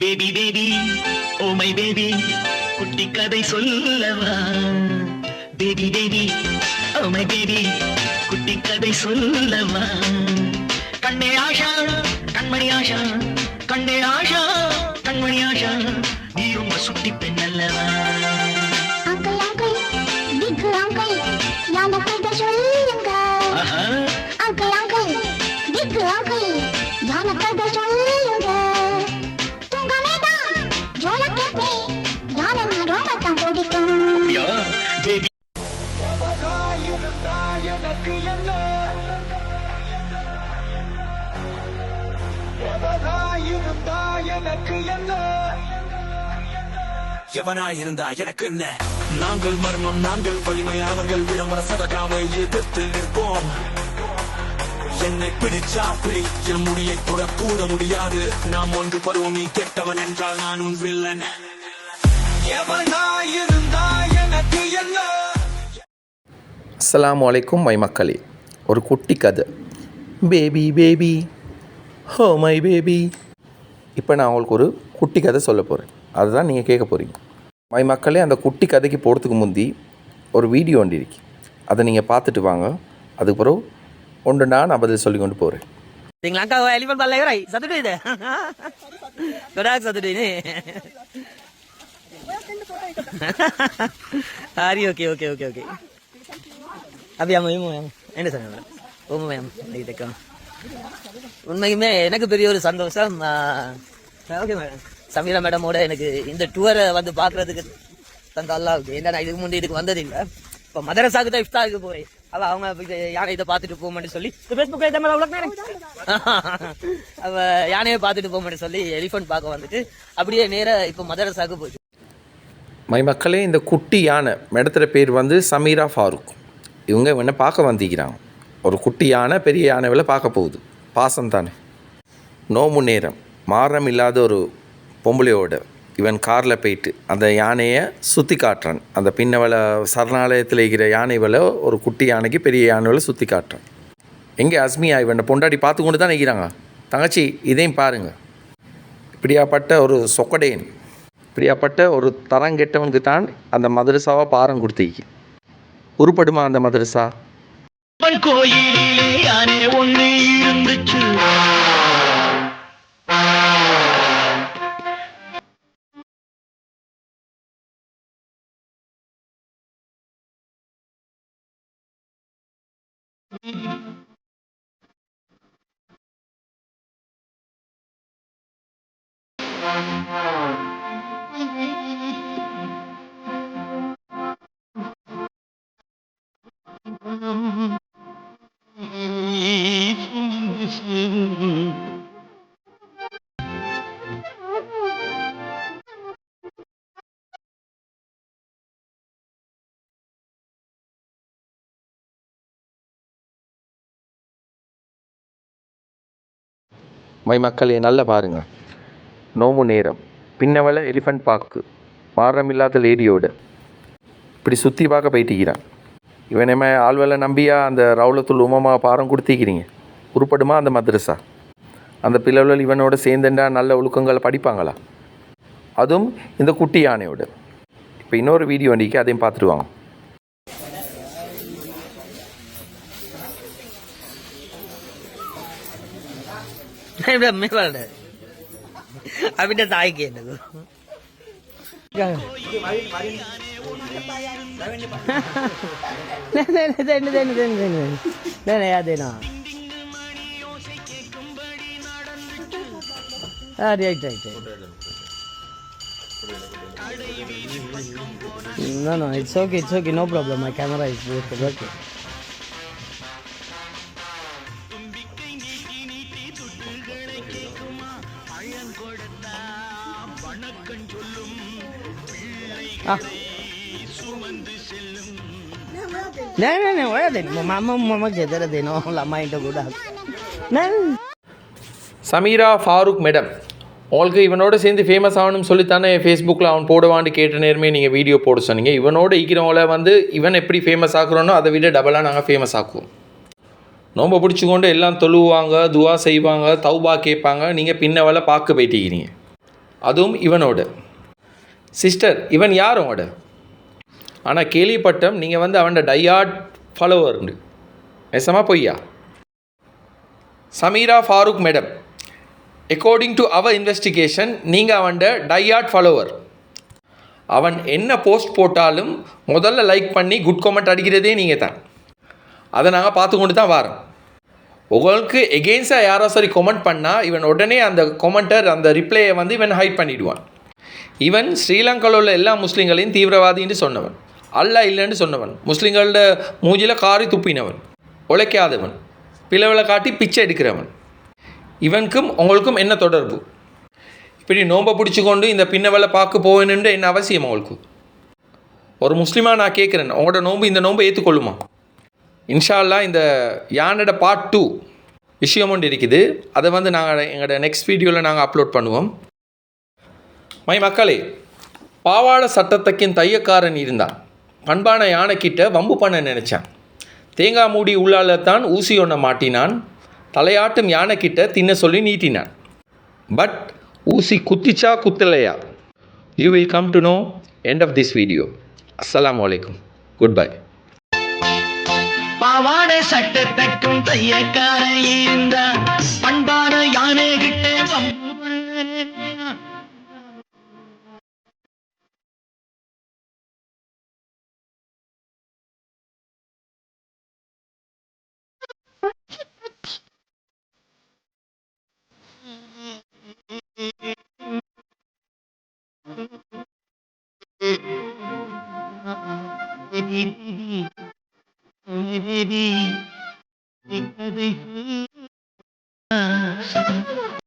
Baby baby oh my baby குட்டி கதை சொல்லவா? Baby baby oh my baby குட்டி கதை சொல்லவா? கண்ணே ஆஷா கண்மணி ஆஷா கண்ணே ஆஷா கண்மணி ஆஷா நீ ரொம்ப சுட்டி பெண் அல்லவா? சொல்லுங்க. அங்கிள் அங்கிள் பிக் அங்கிள் யான கதை எவனாயிருந்தா எனக்கு என்ன? நாங்கள் மர்மம் நாங்கள் வலிமை அவர்கள் விளம்பர சதகாமை எதிர்த்து நிற்போம். என்னை பிடிச்சா பிடி என் முடியை கூட கூட முடியாது. நாம் ஒன்று பருவம் நீ கெட்டவன் என்றால் நான் உன் வில்லன். எவனாயிருந்தா அஸ்ஸலாமு அலைக்கும் மை மக்களே. ஒரு குட்டி கதை. Baby baby oh my baby இப்போ நான் உங்களுக்கு ஒரு குட்டி கதை சொல்ல போகிறேன் அதுதான் நீங்கள் கேட்க போகிறீங்க மை மக்களே அந்த குட்டி கதைக்கு போகிறதுக்கு முந்தி ஒரு வீடியோ ஒன்று இருக்கு. அதை நீங்கள் பார்த்துட்டு வாங்க. அதுக்கு பிறகு ஒன்று நான் நான் பதில் சொல்லி கொண்டு போகிறேன் duit deh. Kodak satu duit mau yang என்ன சொன்ன ஓம மேம் இதுக்கும் உண்மையுமே எனக்கு பெரிய ஒரு சந்தோஷம். Okay madam. சமீரா மேடமோட எனக்கு இந்த டூரை வந்து பார்க்கறதுக்கு தந்த அல்லாவுக்கு ஏன்னா இதுக்கு முன்னாடி இதுக்கு வந்ததில்லை. இப்போ மதரசாக்கு தான் இஃப்தாருக்கு போறேன். அவ அவங்க யானை இதை பார்த்துட்டு போக சொல்லி ஃபேஸ்புக் இதை மேலே உலக அவ யானையை பார்த்துட்டு போக சொல்லி எலிஃபண்ட் பார்க்க வந்துட்டு அப்படியே நேரா இப்போ மதரசாக்கு போச்சு மை மக்களே இந்த குட்டி யானை மேடத்துல பேர் வந்து சமீரா ஃபாரூக். இவங்க என்ன பார்க்க வந்திக்கிறாங்க ஒரு குட்டி யானை பெரிய யானைவில் பார்க்க போகுது. பாசம் தானே. நோம்பு நேரம் மாறம் இல்லாத ஒரு பொம்பளையோட இவன் காரில் போயிட்டு அந்த யானையை சுற்றி காட்டுறான். அந்த பின்னவளை சரணாலயத்தில் இருக்கிற யானைகளை ஒரு குட்டி யானைக்கு பெரிய யானைகளை சுற்றி காட்டுறான். எங்கே அஸ்மியா இவனை பொண்டாடி பார்த்து கொண்டு தான் நிற்கிறாங்க தங்கச்சி இதையும் பாருங்கள் இப்படியாப்பட்ட ஒரு சொக்கடேன் இப்படியாப்பட்ட ஒரு தரங்கெட்டவனுக்கு தான் அந்த மதுரசாவை பாரம் கொடுத்தீங்க உருப்படுமா அந்த மதரசா அப்பன் கோயிலிலே யானை மை மக்களே நல்லா பாருங்கள் நோம்பு நேரம். பின்னவள எலிஃபண்ட் பார்க்கு மாறம் இல்லாத லேடியோடு. இப்படி சுற்றி பார்க்க போயிட்டுக்கிறான் இவனேமே ஆள்வேலை நம்பியா அந்த ரவுலத்துள் உமமா பாரம் கொடுத்திக்கிறீங்க உருப்படுமா அந்த மதரசா? அந்த பிள்ளைகள் இவனோட சேர்ந்துண்டா நல்ல ஒழுக்கங்களை படிப்பாங்களா? அதுவும் இந்த குட்டி யானையோடு. இப்போ இன்னொரு வீடியோ வண்டிக்கு அதையும் பார்த்துடுவாங்க ഇവിടെ അമ്മ പറയണ്ടേ അവിടെ തായ്ക്കേണ്ടത് അതേനാ Ah, right, right, right. No, no, it's okay, it's okay, no problem. My camera is working. Okay. No, wala din. Mama, mama, jadara din. No, lama ito good. No. Sameera Farooq madam உங்களுக்கு இவனோட சேர்ந்து famous ஆகணும்னு சொல்லித்தானே ஃபேஸ்புக்கில் அவன் போடுவான்னு கேட்ட நேரமே நீங்கள் video போட சொன்னீங்க இவனோட இருக்கிறவங்கள வந்து இவன் எப்படி ஃபேமஸ் ஆக்குறோனோ அதை விட டபுளாக நாங்கள் ஃபேமஸ் ஆக்குவோம் நோம்பை பிடிச்சிக்கொண்டு எல்லாம் தொழுவாங்க துவா செய்வாங்க தௌபா கேட்பாங்க நீங்கள் பின்ன வேலை பார்க்க போயிட்டீங்க அதுவும் இவனோட சிஸ்டர் இவன் யார் உங்களோட ஆனால் கேள்விப்பட்டம் நீங்கள் வந்து அவனோட டையாட் ஃபாலோவர்னு நெசமாக பொய்யா? Sameera Farooq madam according to our investigation நீங்கள் அவன்ட டையாட் ஃபாலோவர் அவன் என்ன போஸ்ட் போட்டாலும் முதல்ல லைக் பண்ணி குட் கமெண்ட் அடிக்கிறதே நீங்கள் தான். அதை நாங்கள் பார்த்து கொண்டு தான் வரோம். உங்களுக்கு எகெயின்ஸ்டாக யாரோ சரி கமெண்ட் பண்ணால் இவன் உடனே அந்த கொமெண்டர் அந்த ரிப்ளையை வந்து இவன் ஹைட் பண்ணிவிடுவான் இவன் ஸ்ரீலங்காவில் உள்ள எல்லா முஸ்லீம்களையும் தீவிரவாதின்னு சொன்னவன். அல்ல இல்லைன்னு சொன்னவன். முஸ்லீம்களோட மூஞ்சியில் காரி துப்பினவன். உழைக்காதவன். பிளவில் காட்டி பிச்சை எடுக்கிறவன். இவனுக்கும் உங்களுக்கும் என்ன தொடர்பு? இப்படி நோம்பை பிடிச்சிக்கொண்டு இந்த பின்னவலை பார்க்க போவேணுன்ற என்ன அவசியம் உங்களுக்கு? ஒரு முஸ்லீமாக நான் கேட்குறேன் உங்களோட நோன்பு இந்த நோன்பை ஏற்றுக்கொள்ளுமா? இன்ஷா அல்லாஹ் இந்த யானோட பார்ட் டூ விஷயம் ஒன்று இருக்குது. அதை வந்து நாங்கள் எங்களோட நெக்ஸ்ட் வீடியோவில் நாங்கள் அப்லோட் பண்ணுவோம். மை மக்களே பாவாடை சட்டத்தக்கின் தையக்காரன் இருந்தான். பண்பான யானைக்கிட்ட வம்பு பண்ண நினச்சான். தேங்காய் மூடி உள்ளால தான் ஊசி ஒன்றை மாட்டினான். தலையாட்டும் யானைக்கிட்ட தின்ன சொல்லி நீட்டினான். பட் ஊசி குத்திச்சா குத்தலையா? You will come to no end of this video அஸ்லாம் வலைக்கும் குட் பை பாவாடை சட்டத்தக்கும் தையக்காரன் இருந்தான். பண்பான யானை கிட்ட Dikkat et.